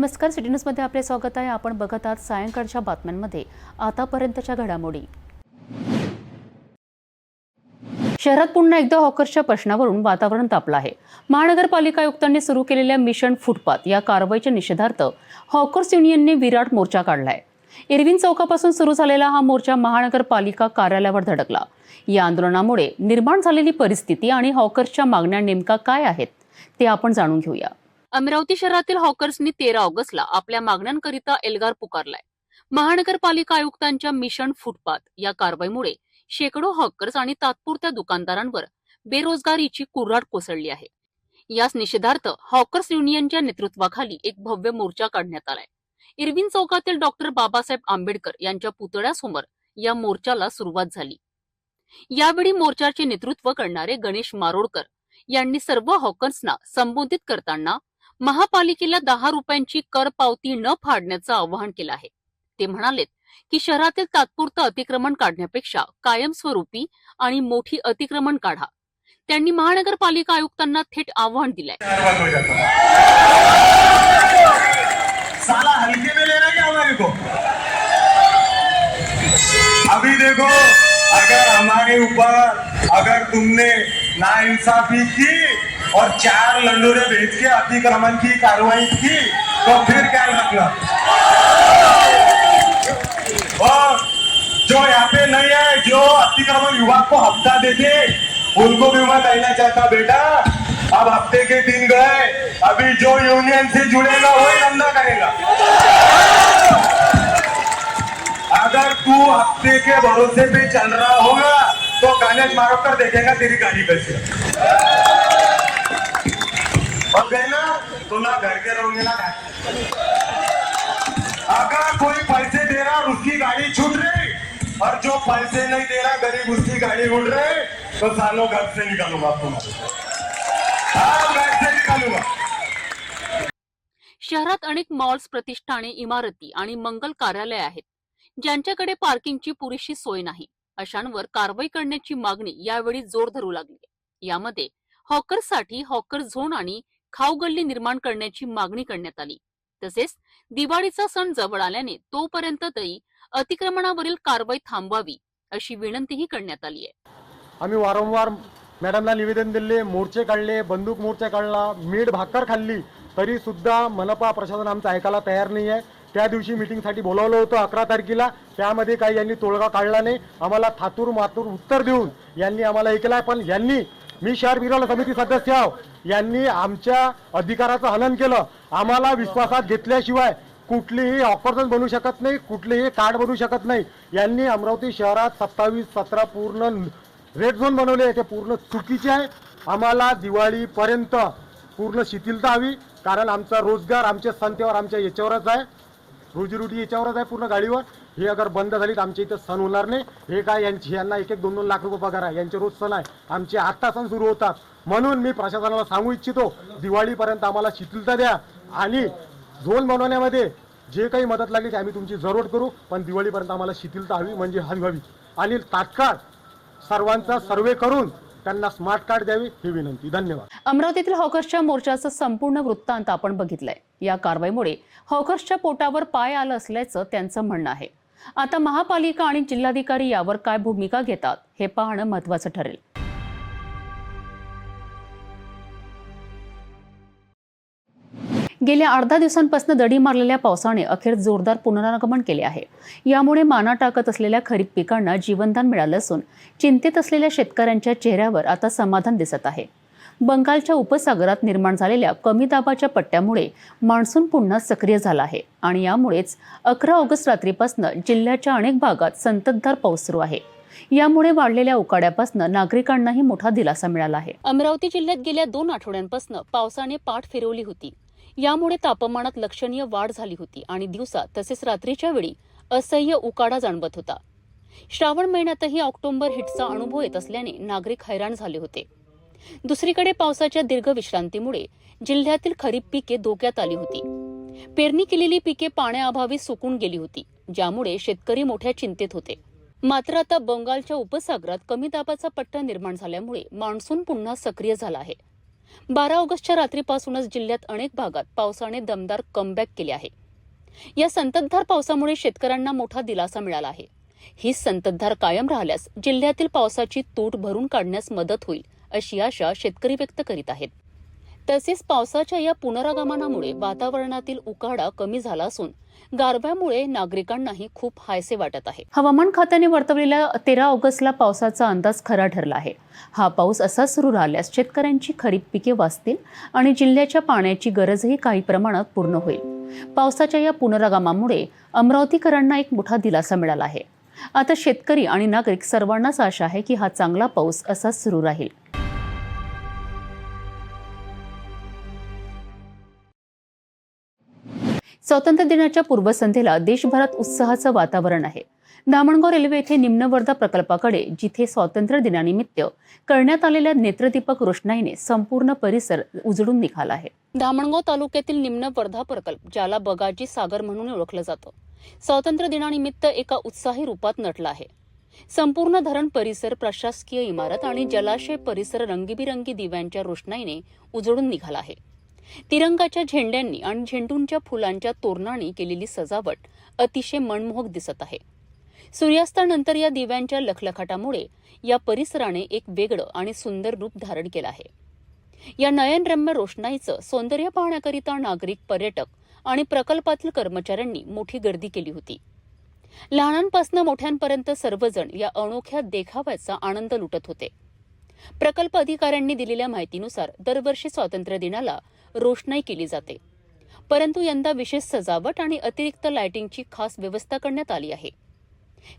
नमस्कार सिटी न्यूजमध्ये आपले स्वागत आहे. आपण बघत आहात सायंकाळच्या बातम्यांमध्ये. आतापर्यंतच्या घडामोडी. शहरात पुन्हा एकदा हॉकर्सच्या प्रश्नावरून वातावरण तापलं आहे. महानगरपालिका आयुक्तांनी सुरू केलेल्या मिशन फुटपाथ या कारवाईच्या निषेधार्थ हॉकर्स युनियनने विराट मोर्चा काढलाय. इरविन चौकापासून सुरू झालेला हा मोर्चा महानगरपालिका कार्यालयावर धडकला. या आंदोलनामुळे निर्माण झालेली परिस्थिती आणि हॉकर्सच्या मागण्या नेमका काय आहेत ते आपण जाणून घेऊया. अमरावती शहरातील हॉकर्सनी तेरा ऑगस्टला आपल्या मागण्यांकरिता एल्गार पुकारलाय. महानगरपालिका आयुक्तांच्या मिशन फुटपाथ या कारवाईमुळे शेकडो हॉकर्स आणि तात्पुरत्या दुकानदारांवर बेरोजगारीची कुऱ्हाड कोसळली आहे. याच निषेधार्थ हॉकर्स युनियनच्या नेतृत्वाखाली एक भव्य मोर्चा काढण्यात आलाय. इरविन चौकातील डॉक्टर बाबासाहेब आंबेडकर यांच्या पुतळ्यासमोर या मोर्चाला सुरुवात झाली. यावेळी मोर्चाचे नेतृत्व करणारे गणेश मारोडकर यांनी सर्व हॉकर्सना संबोधित करताना महापालिकेला दहा रुपयांची कर पावती न फाडण्याचं आवाहन केलं आहे. ते म्हणालेत की शहरातील तात्पुरतं अतिक्रमण काढण्यापेक्षा कायमस्वरूपी आणि मोठी अतिक्रमण काढा. त्यांनी महानगरपालिका आयुक्तांना थेट आव्हान दिलंय. अभी देखो अगर हमारे ऊपर अगर तुमने नाइंसाफी की और चार लंडोरे भेज के अतिक्रमण की कार्रवाई की तो फिर क्या रखना और जो यहाँ पे नहीं है, जो अतिक्रमण विभाग को हफ़्ता देते, उनको भी मैं कहना चाहता बेटा, अब हफ़्ते के दिन गए, अभी जो यूनियन से जुड़ेगा, वही धंधा करेगा। अगर तू हफ़्ते के भरोसे पे चल रहा होगा तो गणेश मारो कर देखेगा तेरी गाड़ी कैसे गए ना तो ना घर के रहोगे ना अगर कोई पैसे दे रहा उसकी गाड़ी छूट रही और जो पैसे नहीं दे रहा गरीब उसकी गाड़ी उड़ तो सालों घर से निकालूंगा हाँ घर से निकालूंगा शहरात अनेक मॉल्स प्रतिष्ठाने इमारती आणि मंगल कार्यालय आहेत ज्यांच्याकडे पार्किंगची पुरेशी सोय नाही. अशांवर कारवाई करण्याची मागणी यावेळी जोर धरू लागली यामध्ये हॉकर्ससाठी हॉकर झोन आणि खाऊगल्ली निर्माण करण्याची मागणी करण्यात आली. तसेच दिवाळीचा सण जवळ आल्याने तोपर्यंत तरी अतिक्रमणावरील कारवाई थांबवावी अशी विनंतीही करण्यात आली आहे. आम्ही वारंवार मॅडमला निवेदन दिले मोर्चे काढले बंदूक मोर्चा काढला मीठ भाकर खाल्ली तरी सुद्धा मनपा प्रशासन आमचं ऐकायला तयार नाही आहे त्या दिवशी मिटिंगसाठी बोलावलं होतं अकरा तारखेला. त्यामध्ये काही यांनी तोडगा काढला नाही. आम्हाला थातूर मातूर उत्तर देऊन यांनी आम्हाला ऐकलं पण यांनी मी शहर विरोध समिती सदस्य आहो. यांनी आमच्या अधिकाराचं हनन केलं. आम्हाला विश्वासात घेतल्याशिवाय कुठलीही ऑफरजन बनू शकत नाही कुठलेही कार्ड बनू शकत नाही. यांनी अमरावती शहरात सत्तावीस सतरा पूर्ण रेड झोन बनवले ते पूर्ण चुकीचे आहे. आम्हाला दिवाळीपर्यंत पूर्ण शिथिलता हवी. कारण आमचा रोजगार आमच्या संतेवर आमच्या याच्यावरच आहे. रोजीरोटी याच्यावरच आहे पूर्ण गाडीवर. हे अगर बंद झाली तर आमच्या इथं सण होणार नाही. हे काय यांची यांना एक एक दोन दोन लाख रुपये पगार आहे. यांचे रोज सण आहे. आमचे आत्ता सण सुरू होतात. म्हणून मी प्रशासनाला सांगू इच्छितो दिवाळीपर्यंत आम्हाला शिथिलता द्या. आणि झोन बनवण्यामध्ये जे काही मदत लागली ते आम्ही तुमची जरूर करू पण दिवाळीपर्यंत आम्हाला शिथिलता हवी म्हणजे हवी हवी. आणि तात्काळ सर्वांचा सर्वे करून त्यांना स्मार्ट कार्ड द्यावी ही विनंती. धन्यवाद. अमरावतीतील हॉकर्सच्या मोर्चाचं संपूर्ण वृत्तांत आपण बघितलंय. या कारवाईमुळे हॉकर्सच्या पोटावर पाय आलं असल्याचं त्यांचं म्हणणं आहे. आता महापालिका आणि जिल्हाधिकारी यावर काय भूमिका घेतात हे पाहणं महत्वाचं ठरेल. गेल्या अर्धा दिवसांपासून दडी मारलेल्या पावसाने अखेर जोरदार पुनरागमन केले आहे. यामुळे माना टाकत असलेल्या खरीप पिकांना जीवनदान मिळालं असून चिंतेत असलेल्या शेतकऱ्यांच्या चेहऱ्यावर आता समाधान दिसत आहे. बंगालच्या उपसागरात निर्माण झालेल्या कमी दाबाच्या पट्ट्यामुळे मान्सून पुन्हा सक्रिय झाला आहे आणि यामुळेच अकरा ऑगस्ट रात्रीपासून जिल्ह्याच्या अनेक भागात संततधार पाऊस सुरू आहे. यामुळे वाढलेल्या उकाड्यापासून नागरिकांनाही मोठा दिलासा मिळाला आहे. अमरावती जिल्ह्यात गेल्या दोन आठवड्यांपासून पावसाने पाठ फिरवली होती. यामुळे तापमानात लक्षणीय वाढ झाली होती आणि दिवसा तसेच रात्रीच्या वेळी असह्य उकाडा जाणवत होता. श्रावण महिन्यातही ऑक्टोबर हिटचा अनुभव येत असल्याने नागरिक हैराण झाले होते. दुसरीकडे पावसाच्या दीर्घ विश्रांतीमुळे जिल्ह्यातील खरीप पिके धोक्यात आली होती. पेरणी केलेली पिके पाण्याअभावी सुकून गेली होती ज्यामुळे शेतकरी मोठ्या चिंतेत होते. मात्र आता बंगालच्या उपसागरात कमी दाबाचा पट्टा निर्माण झाल्यामुळे मान्सून पुन्हा सक्रिय झाला आहे. बारा ऑगस्टच्या रात्रीपासूनच जिल्ह्यात अनेक भागात पावसाने दमदार कमबॅक केले आहे. या संततधार पावसामुळे शेतकऱ्यांना मोठा दिलासा मिळाला आहे. ही संततधार कायम राहिल्यास जिल्ह्यातील पावसाची तूट भरून काढण्यास मदत होईल अशी आशा शेतकरी व्यक्त करीत आहेत. तसेच पावसाच्या या पुनरागमनामुळे वातावरणातील उकाडा कमी झाला असून गारव्यामुळे नागरिकांनाही खूप हायसे वाटत आहे. हवामान खात्याने वर्तवलेल्या तेरा ऑगस्टला पावसाचा अंदाज खरा ठरला आहे. हा पाऊस असा सुरू राहिल्यास शेतकऱ्यांची खरीप पिके वाचतील आणि जिल्ह्याच्या पाण्याची गरजही काही प्रमाणात पूर्ण होईल. पावसाच्या या पुनरागमामुळे अमरावतीकरांना एक मोठा दिलासा मिळाला आहे. आता शेतकरी आणि नागरिक सर्वांनाच आशा आहे की हा चांगला पाऊस असाच सुरू राहील. स्वातंत्र्य दिनाच्या पूर्वसंध्येला देशभरात उत्साहाचं वातावरण आहे. दामणगाव रेल्वे येथे निम्न वर्धा प्रकल्पाकडे जिथे स्वातंत्र्य दिनानिमित्त करण्यात आलेल्या नेत्रदीपक रोषणाईने संपूर्ण परिसर उजळून निघाला आहे. धामणगाव तालुक्यातील निम्न वर्धा प्रकल्प ज्याला बगाजी सागर म्हणून ओळखलं जातं स्वातंत्र्य दिनानिमित्त एका उत्साही रूपात नटला आहे. संपूर्ण धरण परिसर प्रशासकीय इमारत आणि जलाशय परिसर रंगीबिरंगी दिव्यांच्या रोषणाईने उजळून निघाला आहे. तिरंगाच्या झेंड्यांनी आणि झेंडूंच्या फुलांच्या तोरणांनी केलेली सजावट अतिशय मनमोहक दिसत आहे. सूर्यास्तानंतर या दिव्यांच्या लखलखाटामुळे या परिसराने एक वेगळं आणि सुंदर रूप धारण केलं आहे. या नयनरम्य रोषणाईचं सौंदर्य पाहण्याकरिता नागरिक पर्यटक आणि प्रकल्पातील कर्मचाऱ्यांनी मोठी गर्दी केली होती. लहानांपासून मोठ्यांपर्यंत सर्वजण या अनोख्या देखाव्याचा आनंद लुटत होते. प्रकल्प अधिकाऱ्यांनी दिलेल्या माहितीनुसार दरवर्षी स्वातंत्र्य दिनाला रोषणाई केली जाते. परंतु यंदा विशेष सजावट आणि अतिरिक्त लाइटिंगची खास व्यवस्था करण्यात आली आहे.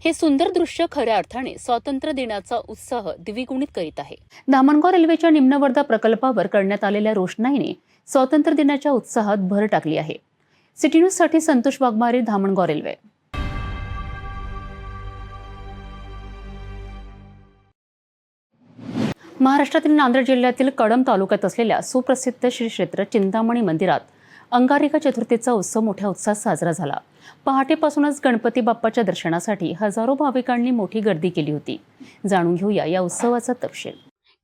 हे सुंदर दृश्य खऱ्या अर्थाने स्वातंत्र्य दिनाचा उत्साह द्विगुणित करीत आहे. धामणगाव रेल्वेच्या निम्नवर्धा प्रकल्पावर करण्यात आलेल्या रोषणाईने स्वातंत्र्य दिनाच्या उत्साहात भर टाकली आहे. सिटी न्यूजसाठी संतोष वाघमारे धामणगाव रेल्वे. महाराष्ट्रातील नांदेड जिल्ह्यातील कळंब तालुक्यात असलेल्या सुप्रसिद्ध श्री क्षेत्र चिंतामणी मंदिरात अंगारिका चतुर्थीचा उत्सव मोठ्या उत्साहात साजरा झाला. पहाटेपासूनच गणपती बाप्पाच्या दर्शनासाठी हजारो भाविकांनी मोठी गर्दी केली होती. जाणून घेऊया या उत्सवाचा तपशील.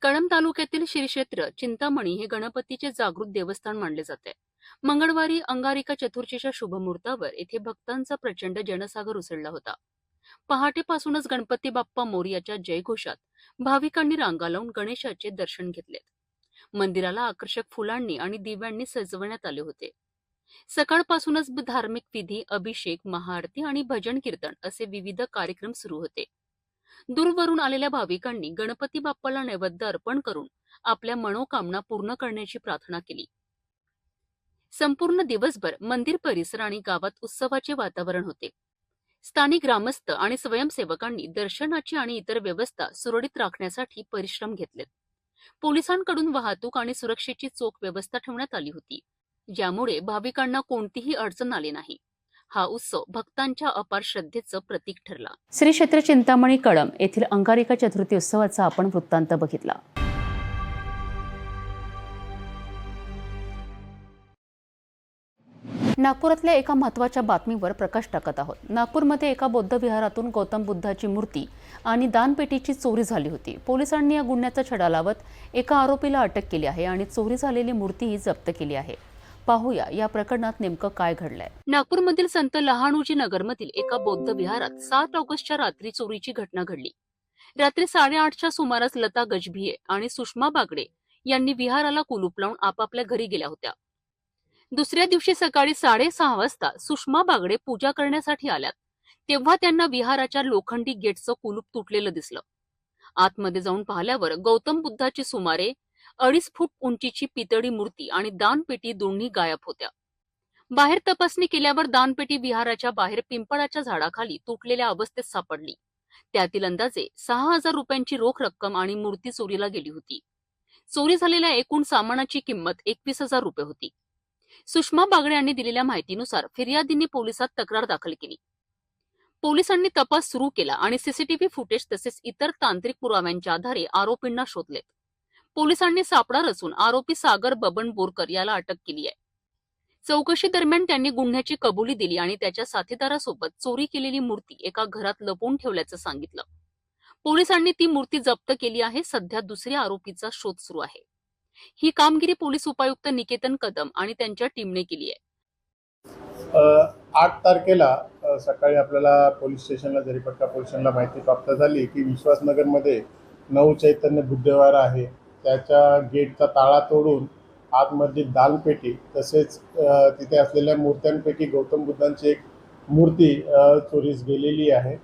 कळंब तालुक्यातील श्री क्षेत्र चिंतामणी हे गणपतीचे जागृत देवस्थान मानले जाते. मंगळवारी अंगारिका चतुर्थीच्या शुभमुहूर्तावर येथे भक्तांचा प्रचंड जनसागर उसळला होता. पहाटेपासूनच गणपती बाप्पा मोर्याच्या जयघोषात भाविकांनी रांगा लावून गणेशाचे दर्शन घेतले. मंदिराला आकर्षक फुलांनी आणि दिव्यांनी सजवण्यात आले होते. सकाळपासूनच धार्मिक विधी अभिषेक महाआरती आणि भजन कीर्तन असे विविध कार्यक्रम सुरू होते. दूरवरून आलेल्या भाविकांनी गणपती बाप्पाला नैवेद्य अर्पण करून आपल्या मनोकामना पूर्ण करण्याची प्रार्थना केली. संपूर्ण दिवसभर मंदिर परिसर आणि गावात उत्सवाचे वातावरण होते. स्थानिक ग्रामस्थ आणि स्वयंसेवकांनी दर्शनाची आणि इतर व्यवस्था सुरळीत राखण्यासाठी परिश्रम घेतलेत पोलिसांकडून वाहतूक आणि सुरक्षेची चोख व्यवस्था ठेवण्यात आली होती. ज्यामुळे भाविकांना कोणतीही अडचण आली नाही. हा उत्सव भक्तांच्या अपार श्रद्धेचं प्रतीक ठरला. श्री क्षेत्र चिंतामणी कळम येथील अंगारिका चतुर्थी उत्सवाचा आपण वृत्तांत बघितला. नागपुरातल्या एका महत्त्वाच्या बातमीवर प्रकाश टाकत आहोत. नागपूरमध्ये एका बौद्ध विहारातून गौतम बुद्धाची मूर्ती आणि दानपेटीची चोरी झाली होती. पोलिसांनी या गुन्ह्याचा छडा लावत एका आरोपीला अटक केली आहे आणि चोरी झालेली मूर्तीही जप्त केली आहे. पाहूया या प्रकरणात नेमकं काय घडलंय. नागपूरमधील संत लहानूजी नगरमधील एका बौद्ध विहारात सात ऑगस्टच्या रात्री चोरीची घटना घडली. रात्री साडेआठच्या सुमारास लता गजभिये आणि सुषमा बागडे यांनी विहाराला कुलूप लावून आपापल्या घरी गेल्या होत्या. दुसऱ्या दिवशी सकाळी साडेसहा वाजता सुषमा बागडे पूजा करण्यासाठी आल्यात. तेव्हा त्यांना विहाराच्या लोखंडी गेटचं कुलूप तुटलेलं दिसलं. आतमध्ये जाऊन पाहिल्यावर गौतम बुद्धाची सुमारे अडीच फूट उंचीची पितळी मूर्ती आणि दानपेटी दोन्ही गायब होत्या. बाहेर तपासणी केल्यावर दानपेटी विहाराच्या बाहेर पिंपळाच्या झाडाखाली तुटलेल्या अवस्थेत सापडली. त्यातील अंदाजे सहा हजार रुपयांची रोख रक्कम आणि मूर्ती चोरीला गेली होती. चोरी झालेल्या एकूण सामानाची किंमत एकवीस हजार रुपये होती. सुषमा बागडे यांनी दिलेल्या माहितीनुसार फिर्यादींनी पोलिसात तक्रार दाखल केली. पोलिसांनी तपास सुरू केला आणि सीसीटीव्ही फुटेज तसेच इतर तांत्रिक पुराव्यांच्या आधारे आरोपींना शोधले. पोलिसांनी सापळा रचून आरोपी सागर बबन बोरकर याला अटक केली आहे. चौकशी दरम्यान त्यांनी गुन्ह्याची कबुली दिली आणि त्याच्या साथीदारासोबत चोरी केलेली मूर्ती एका घरात लपवून ठेवल्याचं सांगितलं. पोलिसांनी ती मूर्ती जप्त केली आहे सध्या दुसऱ्या आरोपीचा शोध सुरू आहे. ही कामगिरी पोलीस उपायुक्त निकेतन कदम आणि त्यांच्या टीमने केली आहे. आठ तारखेला सकाळी आपल्याला पोलीस स्टेशनला जरीपटका पोलीस स्टेशनला माहिती प्राप्त झाली की विश्वासनगरमध्ये नऊ चैतन्य बुद्धवार आहे. त्याच्या गेटचा ताळा तोडून आतमधली दानपेटी तसेच तिथे असलेल्या मूर्त्यांपैकी गौतम बुद्धांची एक मूर्ती चोरीस गेलेली आहे.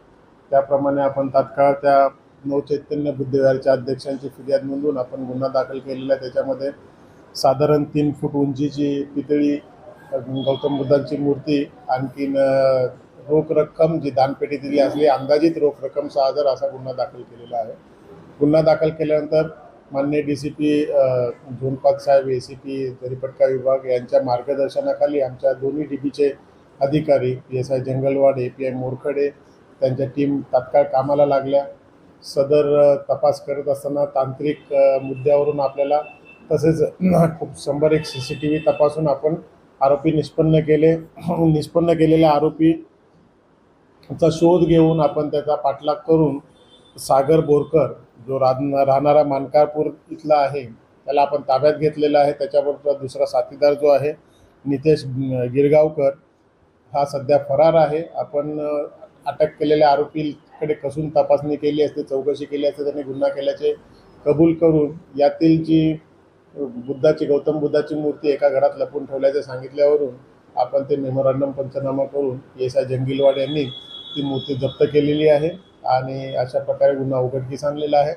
त्याप्रमाणे आपण तात्काळ त्या नऊ चैतन्य बुद्धविहारच्या अध्यक्षांची फिर्याद नोंदवून आपण गुन्हा दाखल केलेला आहे. त्याच्यामध्ये साधारण तीन फूट उंचीची पितळी गौतम बुद्धांची मूर्ती आणखीन रोख रक्कम जी दानपेटी दिली असली अंदाजित रोख रक्कम सहा हजार असा गुन्हा दाखल केलेला आहे. गुन्हा दाखल केल्यानंतर मान्य डी सी पी झोनपात साहेब ए सी पी जरीपटका विभाग यांच्या मार्गदर्शनाखाली आमच्या दोन्ही डी पीचे अधिकारी P S I Jangalwad A P I Morkhade त्यांच्या टीम तात्काळ कामाला लागल्या. सदर तपास करत असताना तांत्रिक मुद्द्यावरून आपल्याला तसेच खूप शंभर एक सी सी टी व्ही तपासून आपण आरोपी निष्पन्न केले. निष्पन्न केलेल्या आरोपीचा शोध घेऊन आपण त्याचा पाठलाग करून सागर बोरकर जो राहना राहणारा मानकारपूर इथला आहे त्याला आपण ताब्यात घेतलेला आहे. त्याच्याबरोबर दुसरा साथीदार जो आहे नितेश गिरगावकर हा सध्या फरार आहे. आपण अटक केलेल्या आरोपी आरोपीकडे कसून तपासणी केली असते चौकशी केली असते त्यांनी गुन्हा केल्याचे कबूल करून यातील जी बुद्धाची गौतम बुद्धाची मूर्ती एका घरात लपून ठेवल्याचे सांगितल्यावरून आपण ते मेमोरंडम पंचनामा करून एस आय जंगीलवाड यांनी ती मूर्ती जप्त केलेली आहे आणि अशा प्रकारे गुन्हा उघडकीस आणलेला आहे.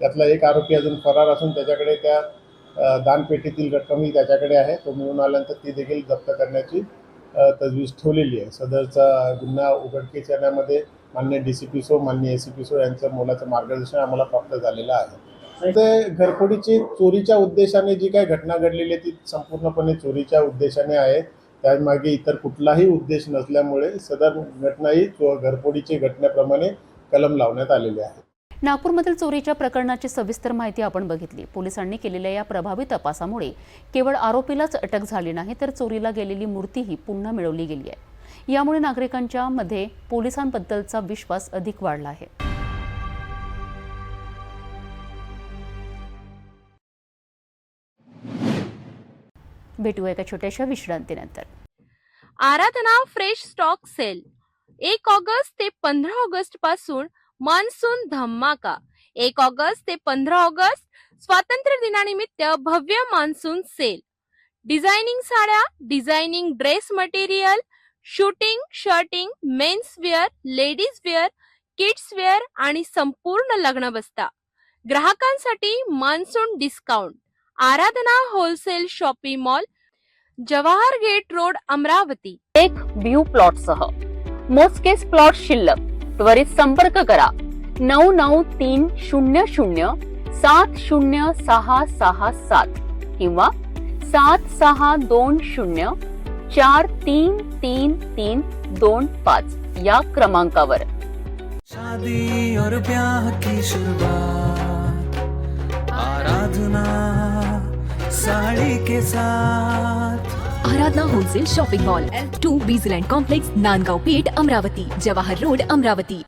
त्यातला एक आरोपी अजून फरार असून त्याच्याकडे त्या दानपेटीतील रक्कमही त्याच्याकडे आहे. तो मिळून आल्यानंतर ती देखील जप्त करण्याची तजवीज ठेवलेली आहे. सदरचा गुन्हा उघडकीस येण्यामध्ये मान्य डी सी पी सो मान्य ए सी पी सो यांचं मोलाचं मार्गदर्शन आम्हाला प्राप्त झालेलं आहे. ते घरफोडीची चोरीच्या उद्देशाने जी काही घटना घडलेली आहे ती संपूर्णपणे चोरीच्या उद्देशाने आहे. त्यामागे इतर कुठलाही उद्देश नसल्यामुळे सदर घटना ही घरफोडीची घटनेप्रमाणे कलम लावण्यात आलेली आहे. नागपूरमधील चोरीच्या प्रकरणाची सविस्तर माहिती आपण बघितली. पोलिसांनी केलेल्या या प्रभावी तपासामुळे केवळ आरोपीलाच अटक झाली नाही तर चोरीला गेलेली मूर्तीही पुन्हा मिळवली गेली आहे. यामुळे नागरिकांच्या मध्ये पोलिसांबद्दलचा विश्वास अधिक वाढला आहे. भेटूया एका छोट्याशा विश्रांतीनंतर. Aradhana fresh stock sale. एक ऑगस्ट ते पंधरा ऑगस्टपासून मान्सून धमाका एक ऑगस्ट ते पंधरा ऑगस्ट स्वातंत्र्य दिनानिमित्त भव्य मान्सून सेल. डिझायनिंग साड्या designing dress material shooting shirting men's wear ladies wear kids wear आणि संपूर्ण लग्न बस्ता ग्राहकांसाठी monsoon discount. Aradhana wholesale shopping mall Jawahar gate road Amravati. एक व्ह्यू प्लॉट सह. मोजकेच प्लॉट शिल्लक. त्वरित संपर्क करा. नऊ नऊ तीन शून्य शून्य सात शून्य सहा सहा सात किंवा सात सहा दोन शून्य चार तीन तीन तीन दोन पाच या क्रमांकावर. शादी और ब्याह की शुरुआत आराधना साड़ी के साथ। Aradhana wholesale shopping mall two Bizland complex Nangaon Peth Amravati Jawahar road Amravati.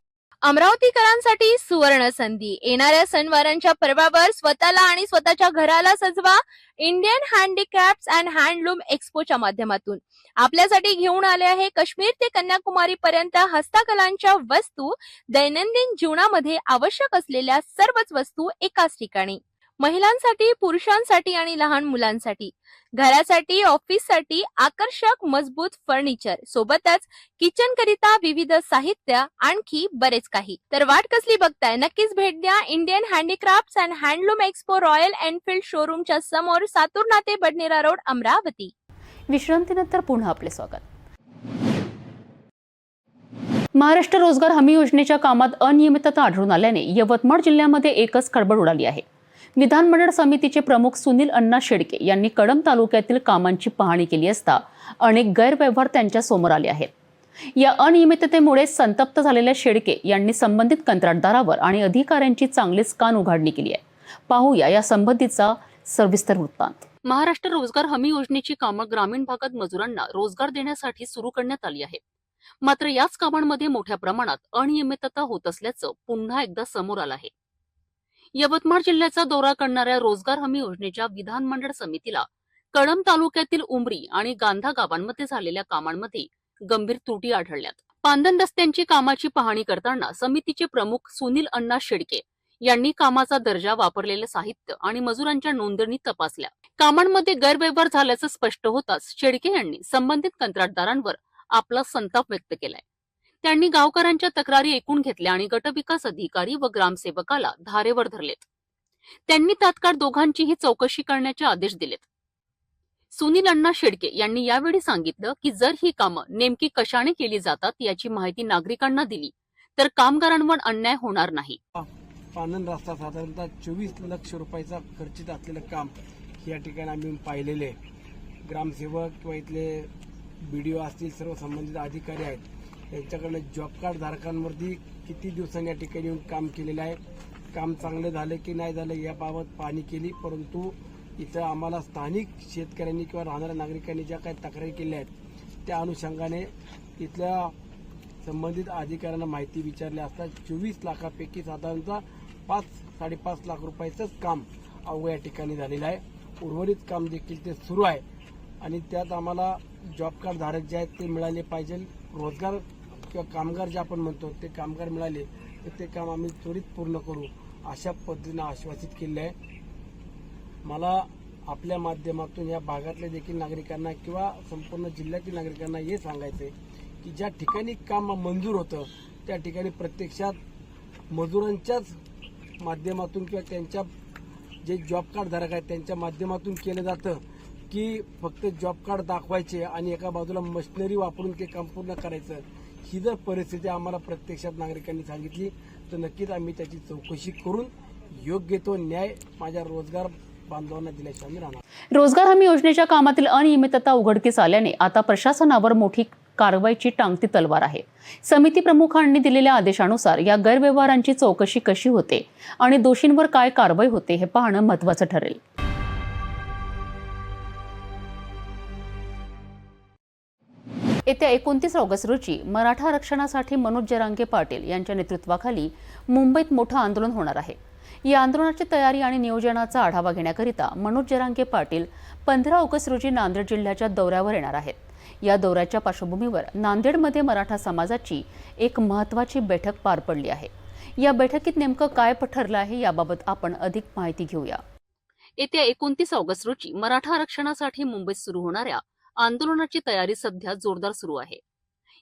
अमरावतीकरांसाठी सुवर्ण संधी येणाऱ्या सणवारांच्या पर्वावर स्वतःला आणि स्वतःच्या घराला सजवा इंडियन हँडीक्राफ्ट अँड हँडलूम एक्स्पोच्या माध्यमातून. आपल्यासाठी घेऊन आले आहे काश्मीर ते कन्याकुमारी पर्यंत हस्तकलांच्या वस्तू दैनंदिन जीवनामध्ये आवश्यक असलेल्या सर्वच वस्तू एकाच ठिकाणी. महिलांसाठी पुरुषांसाठी आणि लहान मुलांसाठी. घरासाठी ऑफिससाठी आकर्षक मजबूत फर्निचर. सोबतच किचन करिता विविध साहित्य आणखी बरेच काही. तर वाट कसली बघताय? नक्कीच भेट द्या Indian handicraft and handloom expo Royal Enfield शोरूमच्या समोर सातूर नाते बडनेरा रोड अमरावती. विश्रांतीनंतर पुन्हा आपले स्वागत. महाराष्ट्र रोजगार हमी योजनेच्या कामात अनियमितता आढळून आल्याने यवतमाळ जिल्ह्यामध्ये एकच खळबळ उडाली आहे. विधानमंडळ समितीचे प्रमुख सुनील अण्णा शेडके यांनी कळंब तालुक्यातील कामांची पाहणी केली असता अनेक गैरव्यवहार त्यांच्यासमोर आले आहेत. या अनियमिततेमुळे संतप्त झालेल्या शेडके यांनी संबंधित कंत्राटदारावर आणि अधिकाऱ्यांची चांगलीच कान उघाडणी केली आहे. पाहूया या संबंधीचा सविस्तर वृत्तांत. महाराष्ट्र रोजगार हमी योजनेची कामं ग्रामीण भागात मजुरांना रोजगार देण्यासाठी सुरू करण्यात आली आहे मात्र याच कामांमध्ये मोठ्या प्रमाणात अनियमितता होत असल्याचं पुन्हा एकदा समोर आलं आहे. यवतमाळ जिल्ह्याचा दौरा करणाऱ्या रोजगार हमी योजनेच्या विधानमंडळ समितीला कळंब तालुक्यातील उमरी आणि गांधा गावांमध्ये झालेल्या कामांमध्ये गंभीर त्रुटी आढळल्यात. पांदन रस्त्यांची कामाची पाहणी करताना समितीचे प्रमुख सुनील अण्णा शेडके यांनी कामाचा दर्जा वापरलेले साहित्य आणि मजुरांच्या नोंदणी तपासल्या. कामांमध्ये गैरव्यवहार झाल्याचं स्पष्ट होताच शेडके यांनी संबंधित कंत्राटदारांवर आपला संताप व्यक्त केलाय. त्यांनी गावकऱ्यांच्या तक्रारी ऐकून घेतल्या आणि गटविकास अधिकारी व ग्रामसेवकाला धारेवर धरलेत. त्यांनी तात्काळ दोघांचीही चौकशी करण्याचे आदेश दिलेत. सुनील अण्णा शेडके यांनी यावेळी सांगितलं की जर ही कामं नेमकी कशाने केली जातात याची माहिती नागरिकांना दिली तर कामगारांवर अन्याय होणार नाही. पानन रस्ता साधारणतः चोवीस लक्ष रुपयाचा खर्चित असलेलं काम या ठिकाणी आम्ही पाहिलेले ग्रामसेवक किंवा इथले बी डी ओ असतील सर्व संबंधित अधिकारी आहेत. यांच्याकडनं जॉब कार्ड धारकांवरती किती दिवसांनी या ठिकाणी येऊन काम केलेलं आहे? काम चांगलं झालं की नाही झालं याबाबत पाहणी केली परंतु इथं आम्हाला स्थानिक शेतकऱ्यांनी किंवा राहणाऱ्या नागरिकांनी ज्या काही तक्रारी केल्या आहेत त्या अनुषंगाने इथल्या संबंधित अधिकाऱ्यांना माहिती विचारली असता चोवीस लाखापैकी साधारणतः पाच साडेपाच लाख रुपयाचंच काम अवघ्या या ठिकाणी झालेलं आहे. उर्वरित काम देखील ते सुरू आहे. आणि त्यात आम्हाला जॉब कार्ड धारक जे आहेत ते मिळाले पाहिजे. रोजगार किंवा कामगार जे आपण म्हणतो ते कामगार मिळाले तर ते काम आम्ही त्वरित पूर्ण करू अशा पद्धतीनं आश्वासित केलं आहे. मला आपल्या माध्यमातून या भागातल्या देखील नागरिकांना किंवा संपूर्ण जिल्ह्यातील नागरिकांना हे सांगायचं आहे की ज्या ठिकाणी काम मंजूर होतं त्या ठिकाणी प्रत्यक्षात मजुरांच्याच माध्यमातून किंवा त्यांच्या जे जॉब कार्ड धारक आहेत त्यांच्या माध्यमातून केलं जातं की फक्त जॉब कार्ड दाखवायचे आणि एका बाजूला मशिनरी वापरून ते काम पूर्ण करायचं. ही जर परिस्थिती आम्हाला प्रत्यक्षात नागरिकांनी सांगितली. तर नक्कीच आम्ही त्याची चौकशी करून योग्य तो न्याय माझ्या रोजगार बांधवांना दिल्याशिवाय राहणार रोजगार हमी योजनेच्या कामातील अनियमितता उघडकीस आल्याने आता प्रशासनावर मोठी कारवाईची टांगती तलवार आहे. समिती प्रमुखांनी दिलेल्या आदेशानुसार या गैरव्यवहारांची चौकशी कशी होते आणि दोषींवर काय कारवाई होते हे पाहणं महत्वाचं ठरेल. येत्या एकोणतीस ऑगस्ट रोजी मराठा आरक्षणासाठी मनोज जरांगे पाटील यांच्या नेतृत्वाखाली मुंबईत मोठं आंदोलन होणार आहे. या आंदोलनाची तयारी आणि नियोजनाचा आढावा घेण्याकरिता मनोज जरांगे पाटील पंधरा ऑगस्ट रोजी नांदेड जिल्ह्याच्या दौऱ्यावर येणार आहेत. या दौऱ्याच्या पार्श्वभूमीवर नांदेडमध्ये मराठा समाजाची एक महत्त्वाची बैठक पार पडली आहे. या बैठकीत नेमकं काय ठरलं आहे याबाबत आपण अधिक माहिती घेऊया. येत्या एकोणतीस ऑगस्ट रोजी मराठा आरक्षणासाठी मुंबईत सुरू होणाऱ्या आंदोलनाची तयारी सध्या जोरदार सुरू आहे.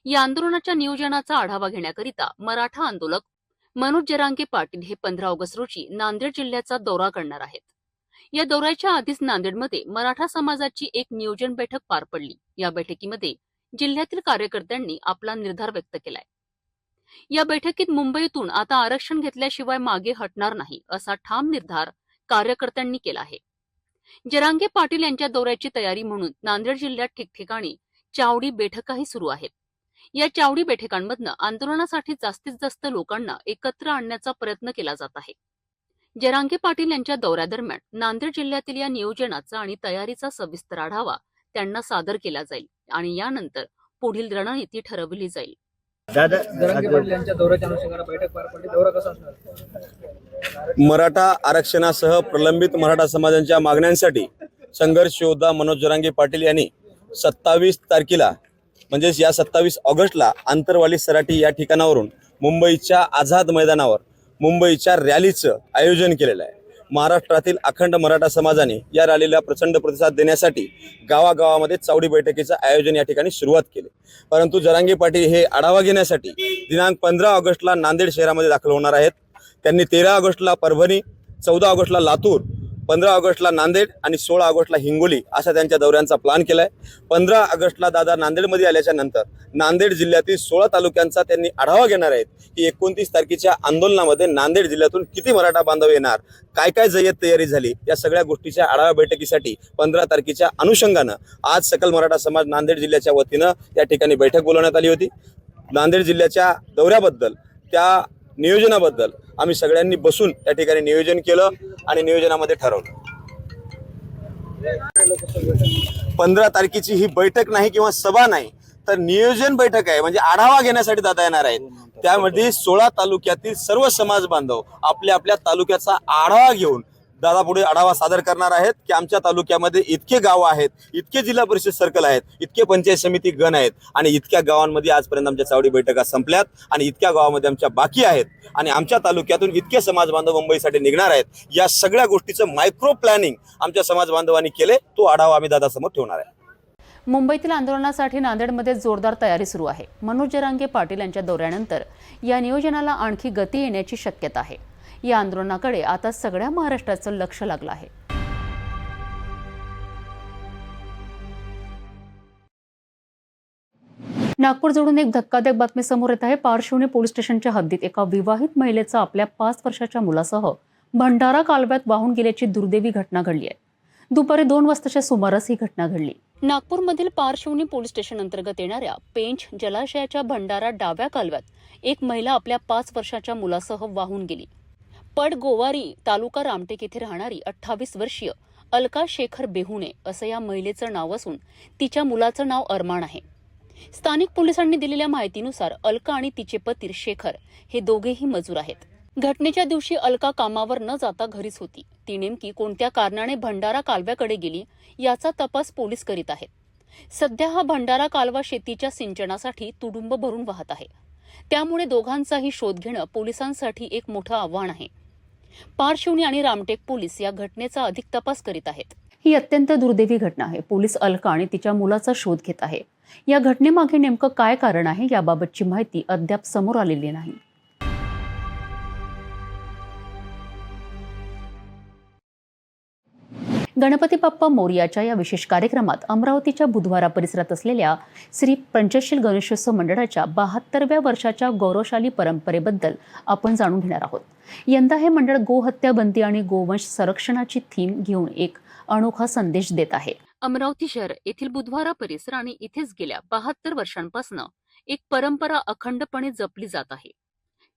या आंदोलनाच्या नियोजनाचा आढावा घेण्याकरिता मराठा आंदोलक मनोज जरांगे पाटील हे पंधरा ऑगस्ट रोजी नांदेड जिल्ह्याचा दौरा करणार आहेत. या दौऱ्याच्या आधीच नांदेडमध्ये मराठा समाजाची एक नियोजन बैठक पार पडली. या बैठकीमध्ये जिल्ह्यातील कार्यकर्त्यांनी आपला निर्धार व्यक्त केलाय. या बैठकीत मुंबईतून आता आरक्षण घेतल्याशिवाय मागे हटणार नाही असा ठाम निर्धार कार्यकर्त्यांनी केला आहे. जरांगे पाटील यांच्या दौऱ्याची तयारी म्हणून नांदेड जिल्ह्यात ठिकठिकाणी चावडी बैठकाही सुरू आहेत. या चावडी बैठकांमधनं आंदोलनासाठी जास्तीत जास्त लोकांना एकत्र आणण्याचा प्रयत्न केला जात आहे. जरांगे पाटील यांच्या दौऱ्यादरम्यान नांदेड जिल्ह्यातील या नियोजनाचा आणि तयारीचा सविस्तर आढावा त्यांना सादर केला जाईल आणि यानंतर पुढील रणनीती ठरवली जाईल. जरांगे पाटील यांच्या दौऱ्याच्या अनुषंगाने बैठक पार पडली. दौरा कसा असणार? मराठा आरक्षणासह प्रलंबित मराठा समाजांच्या मागण्यांसाठी संघर्ष योद्धा मनोज जरांगे पाटील यांनी सत्तावीस तारखेला म्हणजेच या सत्तावीस ऑगस्टला आंतरवाली सराटी या ठिकाणावरून मुंबईच्या आझाद मैदानावर मुंबईच्या रॅलीचं आयोजन केलेलं आहे. महाराष्ट्रातील अखंड मराठा समाजाने या रॅलीला प्रचंड प्रतिसाद देण्यासाठी गावागावामध्ये चावडी बैठकीचं आयोजन या ठिकाणी सुरुवात केली. परंतु जरांगे पाटील हे आढावा घेण्यासाठी दिनांक पंधरा ऑगस्टला नांदेड शहरामध्ये दाखल होणार आहेत. त्यांनी तेरा ऑगस्टला परभणी चौदा ऑगस्टला लातूर पंधरा ऑगस्टला नांदेड आणि सोळा ऑगस्टला हिंगोली असा त्यांच्या दौऱ्यांचा प्लॅन आहे पंधरा ऑगस्टला दादा नांदेडमध्ये आल्याच्यानंतर नांदेड जिल्ह्यातील सोळा तालुक्यांचा त्यांनी आढावा घेणार आहेत की एकोणतीस तारखेच्या आंदोलनामध्ये नांदेड जिल्ह्यातून किती मराठा बांधव येणार काय काय जय्यत तयारी झाली या सगळ्या गोष्टीच्या आढावा बैठकीसाठी पंधरा तारखेच्या अनुषंगानं आज सकल मराठा समाज नांदेड जिल्ह्याच्या वतीनं या ठिकाणी बैठक बोलवण्यात आली होती. नांदेड जिल्ह्याच्या दौऱ्याबद्दल त्या नियोजनाबद्दल आम्ही सगळ्यांनी बसून त्या ठिकाणी नियोजन केलं आणि नियोजनामध्ये ठरवलं. पंधरा तारखेची ही बैठक नाही किंवा सभा नाही तर नियोजन बैठक आहे. म्हणजे आढावा घेण्यासाठी दादा येणार आहेत. त्यामध्ये सोळा तालुक्यातील सर्व समाज बांधव आपल्या आपल्या तालुक्याचा आढावा घेऊन दादा पुढे आढावा सादर करणार आहेत की आमच्या तालुक्यामध्ये इतके गाव आहेत इतके जिल्हा परिषद सर्कल आहेत इतके पंचायत समिती गण आहेत आणि इतक्या गावांमध्ये आजपर्यंत आमच्या चावडी बैठका संपल्यात आणि इतक्या गावामध्ये आमच्या बाकी आहेत आणि आमच्या तालुक्यातून इतके समाज बांधव मुंबईसाठी निघणार आहेत या सगळ्या गोष्टीचं मायक्रो प्लॅनिंग आमच्या समाज बांधवांनी केले तो आढावा आम्ही दादासमोर ठेवणार आहे. मुंबईतील आंदोलनासाठी नांदेडमध्ये जोरदार तयारी सुरू आहे. मनोज जरांगे पाटील यांच्या दौऱ्यानंतर या नियोजनाला आणखी गती येण्याची शक्यता आहे. या आंदोलनाकडे आता सगळ्या महाराष्ट्राचं लक्ष लागलं आहे. नागपूर जोडून एक धक्कादायक बातमी समोर येत आहे. पारशिवनी पोलीस स्टेशनच्या हद्दीत एका विवाहित महिलेचा आपल्या पाच वर्षाच्या मुलासह भंडारा कालव्यात वाहून गेल्याची दुर्दैवी घटना घडली आहे. दुपारी दोन वाजताच्या सुमारास ही घटना घडली. नागपूरमधील पारशिवनी पोलीस स्टेशन अंतर्गत येणाऱ्या पेंच जलाशयाच्या भंडारा डाव्या कालव्यात एक महिला आपल्या पाच वर्षाच्या मुलासह वाहून गेली. पडगोवारी तालुका रामटेक येथे राहणारी अठ्ठावीस वर्षीय अलका शेखर बेहुणे असं या महिलेचं नाव असून तिच्या मुलाचं नाव अरमान आहे. स्थानिक पोलिसांनी दिलेल्या माहितीनुसार अलका आणि तिचे पती शेखर हे दोघेही मजूर आहेत. घटनेच्या दिवशी अलका कामावर न जाता घरीच होती. ती नेमकी कोणत्या कारणाने भंडारा कालव्याकडे गेली याचा तपास पोलीस करीत आहेत. सध्या हा भंडारा कालवा शेतीच्या सिंचनासाठी तुडुंब भरून वाहत आहे. त्यामुळे दोघांचाही शोध घेणं पोलिसांसाठी एक मोठं आव्हान आहे. पारशिवनी आणि रामटेक पोलीस या घटनेचा अधिक तपास करीत आहेत. ही अत्यंत दुर्दैवी घटना आहे. पोलीस अलका आणि तिच्या मुलाचा शोध घेत आहे. या घटनेमागे नेमकं काय कारण आहे याबाबतची माहिती अद्याप समोर आलेली नाही. गणपती बाप्पा मोर्याच्या या विशेष कार्यक्रमात अमरावतीच्या बुधवारा परिसरात असलेल्या श्री पंचशील गणेशोत्सव मंडळाच्या बहात्तरव्या वर्षाच्या गौरवशाली परंपरेबद्दल आपण जाणून घेणार आहोत. यंदा हे मंडळ गोहत्या बंदी आणि गोवंश संरक्षणाची थीम घेऊन एक अनोखा संदेश देत आहे. अमरावती शहर येथील बुधवारा परिसर आणि इथेच गेल्या बहात्तर वर्षांपासून एक परंपरा अखंडपणे जपली जात आहे.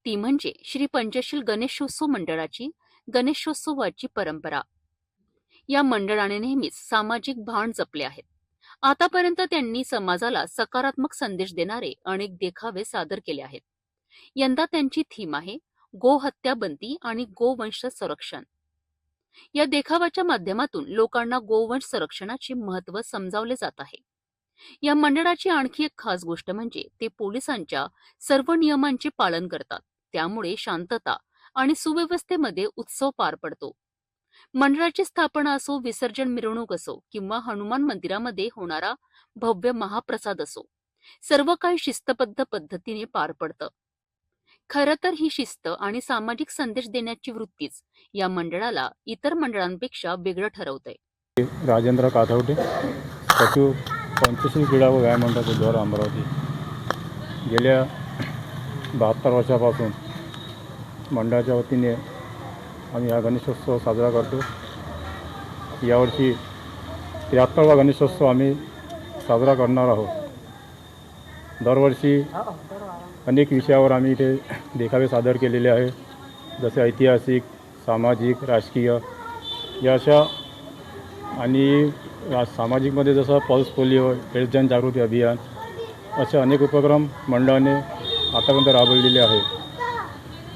ती म्हणजे श्री पंचशील गणेशोत्सव मंडळाची गणेशोत्सवाची परंपरा. या मंडळाने नेहमीच सामाजिक भान जपले आहेत. आतापर्यंत त्यांनी समाजाला सकारात्मक संदेश देणारे अनेक देखावे सादर केले आहेत. यंदा त्यांची थीम आहे गोहत्या बंदी आणि गोवंश संरक्षण. या देखावाच्या माध्यमातून लोकांना गोवंश संरक्षणाचे महत्त्व समजावले जात आहे. या मंडळाची आणखी एक खास गोष्ट म्हणजे ते पोलिसांच्या सर्व नियमांचे पालन करतात. त्यामुळे शांतता आणि सुव्यवस्थेमध्ये उत्सव पार पडतो. मंडळाची स्थापना असो विसर्जन मिरवणूक असो किंवा हनुमान मंदिरामध्ये होणारा भव्य महाप्रसाद असो सर्व काही शिस्तबद्ध पद्धतीने पार पडतं. खरं तर ही शिस्त आणि सामाजिक संदेश देण्याची वृत्तीच या मंडळाला इतर मंडळांपेक्षा वेगळं ठरवतंय. राजेंद्र काथवटे सचिव पंचशील क्रीडा व व्यायाम मंडळ बुधवार अमरावती. गेल्या बहात्तर वर्षापासून मंडळाच्या वतीने आम्ही हा गणेशोत्सव साजरा करतो. यावर्षी त्र्याहत्तरवा गणेशोत्सव आम्ही साजरा करणार आहोत. दरवर्षी अनेक विषयावर आम्ही इथे देखावे सादर केलेले आहे जसे ऐतिहासिक सामाजिक राजकीय या अशा आणि रा सामाजिकमध्ये जसं पल्स पोलिओ हेल्थ जनजागृती अभियान असे अनेक उपक्रम मंडळाने आतापर्यंत राबवलेले आहे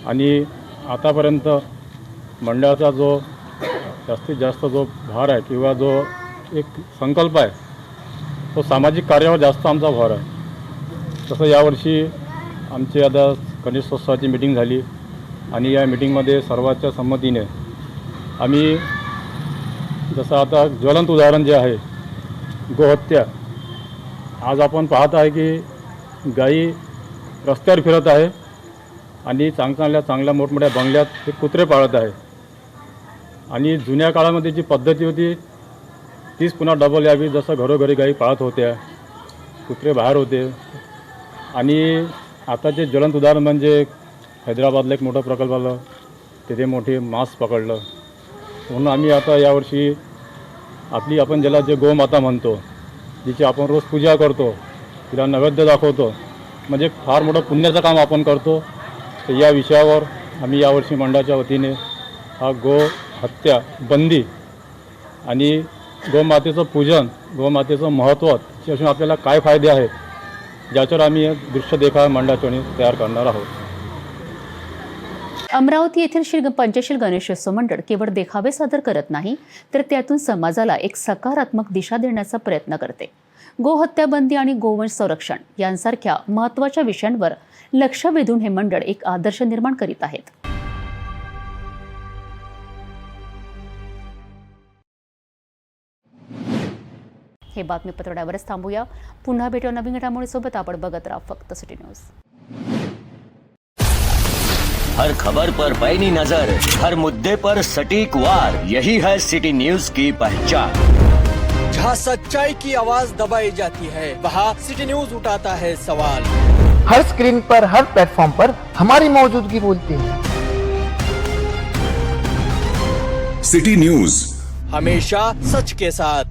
आणि आतापर्यंत मंडळाचा जो जास्तीत जास्त जो भार आहे किंवा जो एक संकल्प आहे तो सामाजिक कार्यावर जास्त आमचा भर आहे. तसं यावर्षी आमची आता गणेशोत्सवाची मिटिंग झाली आणि या मिटिंगमध्ये सर्वांच्या संमतीने आम्ही जसं आता ज्वलंत उदाहरण जे आहे गोहत्या आज आपण पाहत आहे की गाई रस्त्यावर फिरत आहे आणि चांग चांगल्या चांगल्या मोठमोठ्या बंगल्यात हे कुत्रे पाळत आहे. आणि जुन्या काळामध्ये जी पद्धती होती तीच पुन्हा डबल यावी. जसं घरोघरी गाई पाळत होत्या कुत्रे बाहेर होते. आणि आता जे ज्वलंत उदाहरण म्हणजे हैदराबादला एक मोठा प्रकल्प आला. तिथे मोठे मांस पकडलं. म्हणून आम्ही आता यावर्षी आपली आपण ज्याला जे गोमाता म्हणतो जिची आपण रोज पूजा करतो तिला नैवेद्य दाखवतो म्हणजे फार मोठं पुण्याचं काम आपण करतो. तर या विषयावर आम्ही यावर्षी मंडळाच्या वतीने हा गो हत्या बंदी आणि गोमातेचं पूजन गोमातेचं महत्त्व असून आपल्याला काय फायदे आहेत ज्याच्यावर आम्ही एक दृश्य देखा मंडळाची तयार करणार आहोत. अमरावती येथील श्री पंचशील गणेशोत्सव मंडळ केवळ देखावे सादर करत नाही तर त्यातून समाजाला एक सकारात्मक दिशा देण्याचा प्रयत्न करते. गोहत्या बंदी आणि गोवंश संरक्षण यांसारख्या महत्त्वाच्या विषयांवर लक्ष वेधून हे मंडळ एक आदर्श निर्माण करीत आहेत. हे बातमीपत्र यावरच थांबूया. पुन्हा भेटूया नवीन घडामोडीसोबत आपण बघत राहा फक्त सिटी न्यूज़. हर खबर पर पैनी नज़र हर मुद्दे पर सटीक वार. यही है सिटी न्यूज़ की पहचान. जहाँ सच्चाई की आवाज़ दबाई जाती है वहाँ सिटी न्यूज़ उठाता है सवाल. हर स्क्रीन पर हर प्लेटफॉर्म पर हमारी मौजूदगी बोलती है। City news. हमेशा सच के साथ.